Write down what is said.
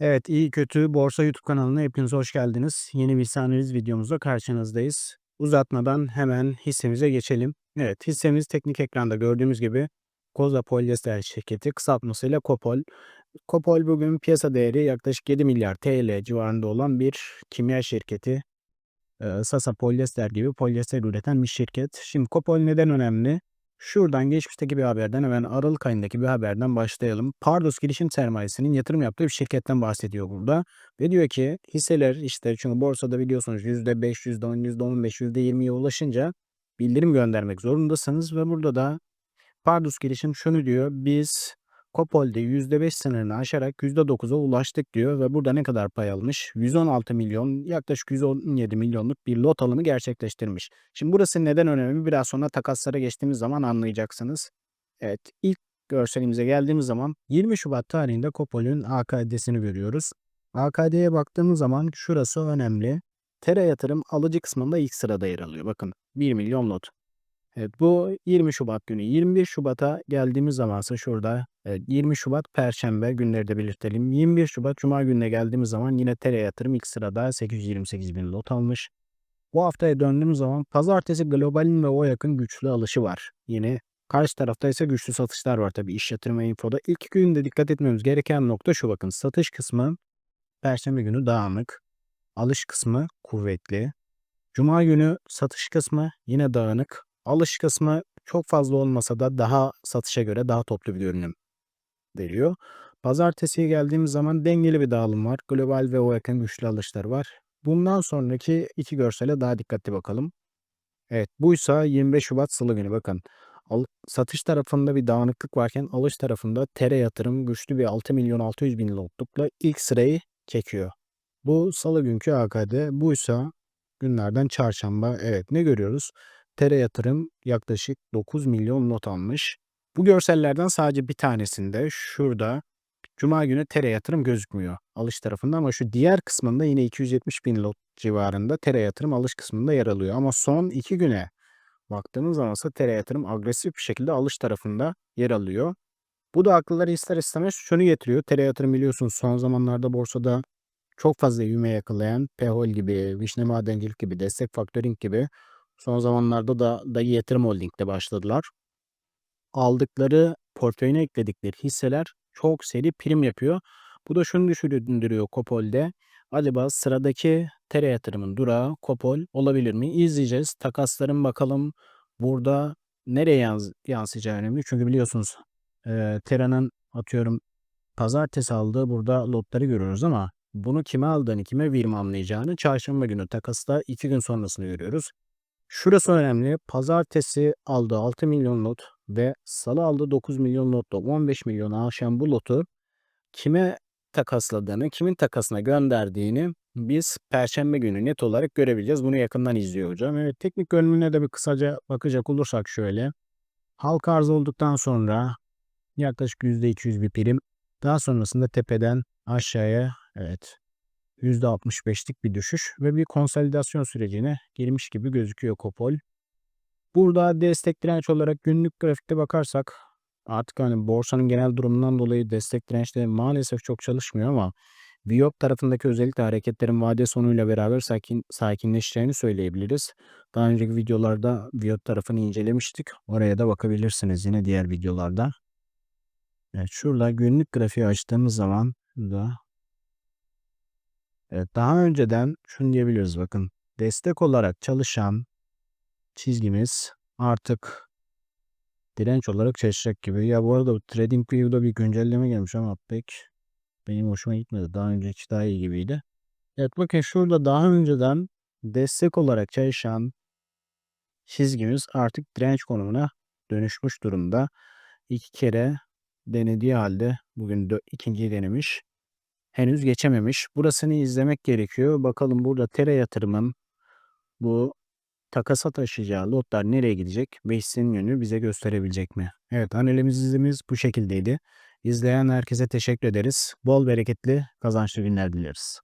Evet, iyi kötü borsa YouTube kanalına hepiniz hoş geldiniz. Yeni bir analiz videomuzda karşınızdayız. Uzatmadan hemen hissemize geçelim. Evet, hissemiz teknik ekranda gördüğümüz gibi Koza Polyester şirketi kısaltmasıyla Kopol. Kopol bugün piyasa değeri yaklaşık 7 milyar TL civarında olan bir kimya şirketi. Ee, Sasa Polyester gibi polyester üreten bir şirket. Şimdi Kopol neden önemli? Şuradan geçmişteki bir haberden hemen Aralık ayındaki bir haberden başlayalım. Pardos Girişim Sermayesi'nin yatırım yaptığı bir şirketten bahsediyor burada. Ve diyor ki hisseler işte çünkü borsada biliyorsunuz %5, %10, %15, %20'ye ulaşınca bildirim göndermek zorundasınız. Ve burada da Pardos Girişim şunu diyor. Biz Kopol'de %5 sınırını aşarak %9'a ulaştık diyor ve burada ne kadar pay almış? 116 milyon yaklaşık 117 milyonluk bir lot alımı gerçekleştirmiş. Şimdi burası neden önemli? Biraz sonra takaslara geçtiğimiz zaman anlayacaksınız. Evet ilk görselimize geldiğimiz zaman 20 Şubat tarihinde Kopol'ün AKD'sini görüyoruz. AKD'ye baktığımız zaman şurası önemli. Tera yatırım alıcı kısmında ilk sırada yer alıyor. Bakın 1 milyon lot. Evet bu 20 Şubat günü. 21 Şubat'a geldiğimiz zamansa şurada evet, 20 Şubat Perşembe günleri de belirtelim. 21 Şubat Cuma gününe geldiğimiz zaman yine Tere yatırım ilk sırada 828 bin lot almış. Bu haftaya döndüğümüz zaman pazartesi globalin ve o yakın güçlü alışı var. Yine karşı tarafta ise güçlü satışlar var tabii iş yatırım ve infoda. İlk günde dikkat etmemiz gereken nokta şu bakın. Satış kısmı Perşembe günü dağınık. Alış kısmı kuvvetli. Cuma günü satış kısmı yine dağınık. Alış kısmı çok fazla olmasa da daha satışa göre daha toplu bir görünüm veriyor. Pazartesiye geldiğimiz zaman dengeli bir dağılım var. Global ve o yakın güçlü alışlar var. Bundan sonraki iki görsele daha dikkatli bakalım. Evet buysa 25 Şubat Salı günü bakın. Al, satış tarafında bir dağınıklık varken alış tarafında tere yatırım güçlü bir 6 milyon 600 bin lotlukla ilk sırayı çekiyor. Bu salı günkü AKD buysa günlerden çarşamba evet ne görüyoruz? Tere yatırım yaklaşık 9 milyon not almış. Bu görsellerden sadece bir tanesinde şurada Cuma günü Tere yatırım gözükmüyor alış tarafında ama şu diğer kısmında yine 270 bin lot civarında Tere yatırım alış kısmında yer alıyor. Ama son iki güne baktığımız zaman ise Tere yatırım agresif bir şekilde alış tarafında yer alıyor. Bu da akılları ister istemez şunu getiriyor. Tere yatırım biliyorsunuz son zamanlarda borsada çok fazla ivme yakalayan Pehol gibi, Vişne Madencilik gibi, Destek Faktörink gibi Son zamanlarda da Dayı Yatırım Holding'de başladılar. Aldıkları, portföyüne ekledikleri hisseler çok seri prim yapıyor. Bu da şunu düşündürüyor Kopol'de. Acaba sıradaki tere yatırımın durağı Kopol olabilir mi? İzleyeceğiz. Takasların bakalım burada nereye yans yansıyacağı önemli. Çünkü biliyorsunuz e, Tera'nın atıyorum pazartesi aldığı burada lotları görüyoruz ama bunu kime aldığını, kime verim anlayacağını çarşamba günü takasta iki gün sonrasını görüyoruz. Şurası önemli. Pazartesi aldığı 6 milyon lot ve salı aldığı 9 milyon lotla 15 milyonu aşan bu lotu kime takasladığını, kimin takasına gönderdiğini biz perşembe günü net olarak görebileceğiz. Bunu yakından izliyor hocam. Evet teknik görünümüne de bir kısaca bakacak olursak şöyle. Halka arz olduktan sonra yaklaşık %200 bir prim. Daha sonrasında tepeden aşağıya evet %65'lik bir düşüş ve bir konsolidasyon sürecine girmiş gibi gözüküyor Kopol. Burada destek direnç olarak günlük grafikte bakarsak artık hani borsanın genel durumundan dolayı destek dirençte maalesef çok çalışmıyor ama Viyop tarafındaki özellikle hareketlerin vade sonuyla beraber sakin, sakinleşeceğini söyleyebiliriz. Daha önceki videolarda Viyop tarafını incelemiştik. Oraya da bakabilirsiniz yine diğer videolarda. Evet, şurada günlük grafiği açtığımız zaman da daha önceden şunu diyebiliriz bakın. Destek olarak çalışan çizgimiz artık direnç olarak çalışacak gibi. Ya bu arada TradingView'da bir güncelleme gelmiş ama pek benim hoşuma gitmedi. Daha önceki daha iyi gibiydi. Evet bakın şurada daha önceden destek olarak çalışan çizgimiz artık direnç konumuna dönüşmüş durumda. İki kere denediği halde bugün ikinciyi denemiş henüz geçememiş. Burasını izlemek gerekiyor. Bakalım burada tere yatırımın bu takasa taşıyacağı lotlar nereye gidecek ve hissenin yönünü bize gösterebilecek mi? Evet analizimiz bu şekildeydi. İzleyen herkese teşekkür ederiz. Bol bereketli kazançlı günler dileriz.